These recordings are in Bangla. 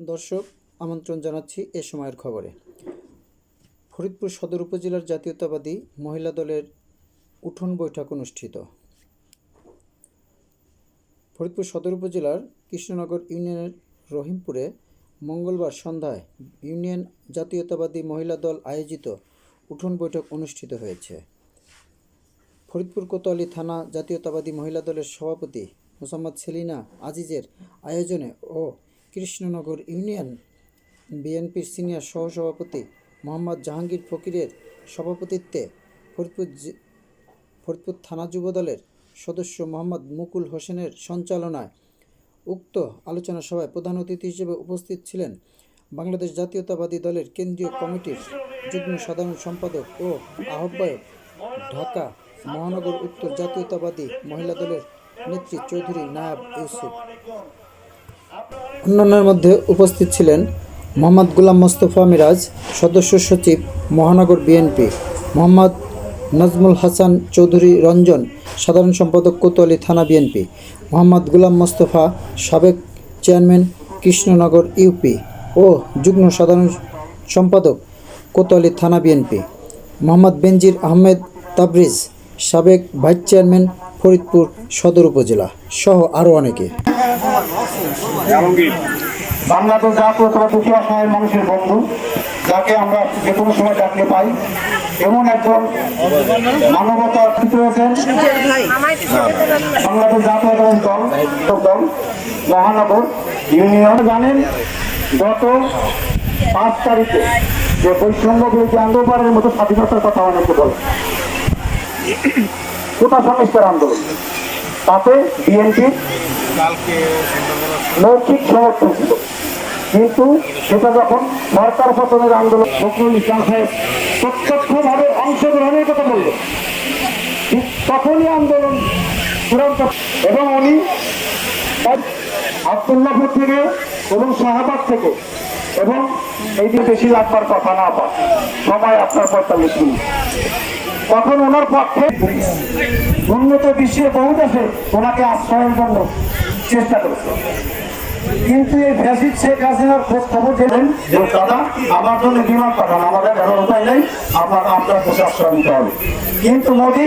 দর্শক, আমন্ত্রণ জানাচ্ছি এ সময়ের খবরে। ফরিদপুর সদর উপজেলার জাতীয়তাবাদী মহিলা দলের উঠোন বৈঠক অনুষ্ঠিত। ফরিদপুর সদর উপজেলার কৃষ্ণনগর ইউনিয়নের রহিমপুরে মঙ্গলবার সন্ধ্যায় ইউনিয়ন জাতীয়তাবাদী মহিলা দল আয়োজিত উঠোন বৈঠক অনুষ্ঠিত হয়েছে। ফরিদপুর কোতোয়ালি থানা জাতীয়তাবাদী মহিলা দলের সভাপতি মোসাম্মদ সেলিনা আজিজের আয়োজনে ও কৃষ্ণনগর ইউনিয়ন। বিএনপির সিনিয়র সহসভাপতি মোহাম্মদ জাহাঙ্গীর ফকিরের সভাপতিত্বে ফরিদপুর ফরিদপুর থানা যুবদলের সদস্য মোহাম্মদ মুকুল হোসেনের সঞ্চালনায় উক্ত আলোচনা সভায় প্রধান অতিথি হিসেবে উপস্থিত ছিলেন বাংলাদেশ জাতীয়তাবাদী দলের কেন্দ্রীয় কমিটির যুগ্ম সাধারণ সম্পাদক ও আহ্বায়ক ঢাকা মহানগর উত্তর জাতীয়তাবাদী মহিলা দলের নেত্রী চৌধুরী নায়াব ইউসুফ। অন্যান্যের মধ্যে উপস্থিত ছিলেন মোহাম্মদ গুলাম মোস্তফা মিরাজ, সদস্য সচিব মহানগর বিএনপি, মোহাম্মদ নাজমুল হাসান চৌধুরী রঞ্জন, সাধারণ সম্পাদক কোতোয়ালি থানা বিএনপি, মোহাম্মদ গুলাম মোস্তফা সাবেক চেয়ারম্যান কৃষ্ণনগর ইউপি ও যুগ্ম সাধারণ সম্পাদক কোতোয়ালি থানা বিএনপি, মোহাম্মদ বেনজির আহমেদ তাবরিজ, সাবেক ভাইস চেয়ারম্যান ফরিদপুর সদর উপজেলা সহ আরও অনেকে। বাংলাদেশ জাতীয়তাবাদী অসহায় মানুষের বন্ধু, যাকে আমরা যে কোনো সময় ডাকলে পাই, এমন একজন মানবতার চিত্র রয়েছেন বাংলাদেশ জাতীয়তাবাদী দল দল মহানগর, ইউনিয়ন। জানেন, গত পাঁচ তারিখে যে বৈষম্য বিরোধী আন্দোলনের মতো স্বাধীনতার কথা অনেকে বলে কোটা সংস্কার আন্দোলন। তাতে বিএনপি মৌখিক সমর্থন ছিল। কিন্তু সেটা যখন সরকার পতনের আন্দোলন ফখরুল ইসলাম সাহেব প্রত্যক্ষভাবে অংশগ্রহণের কথা বললেন। ঠিক তখনই আন্দোলন চূড়ান্ত এবং উনি আবদুল্লাপুর থেকে এবং শাহবাগ থেকে এবং এই যে বেশি লাগবার কথা না পায় সময় আপনার পঁয়তাল্লিশ মিনিট। তখন ওনার পক্ষে উন্নত বিশ্বের বহু দেশে ওনাকে আশ্রয়ের জন্য চেষ্টা করছে। কিন্তু এই ফ্যাসিড শেখ হাসিনার খোঁজ খবর দিলেন যে দাদা, আমার জন্য বিমান পাঠান, আমাদের ব্যবহার উপায় নেই আপনার আপনার আশ্রয় নিতে হবে। কিন্তু মোদী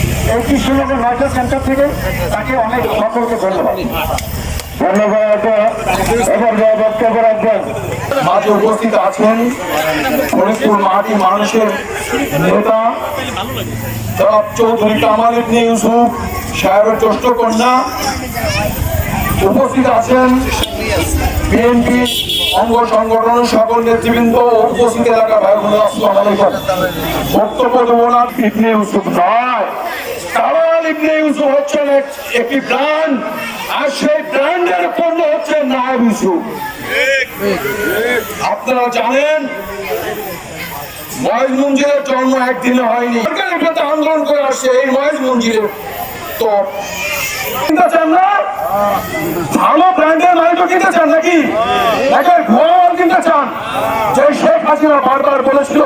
সেন্টার থেকে তাকে অনেক সকলকে ধন্যবাদ। উপস্থিত আছেন মানুষের নেতা কন্যা উপস্থিত আছেন। বিএনপি অঙ্গ সংগঠন সকল নেতৃবৃন্দ উপস্থিত এলাকা ভাই বক্তব্য দেবো না ইউসুফ নয়। কামাল ইবনে ইউসুফ হচ্ছেন এক- একটি ব্র্যান্ড। আর সেই ব্র্যান্ডের পণ্য হচ্ছে নায়ব ইউসুফ। আপনারা জানেন, মহেশ মঞ্জিরের জন্ম একদিনে হয়নি। এটাতে আন্দোলন করে আসছে এই মহেশ মঞ্জিরের। তো কিনতে চান না? ভালো ব্র্যান্ডের মাইটো কিনতে চান নাকি একটা ঘর কিনতে চান যে শেখ হাসিনা বারবার বলেছিল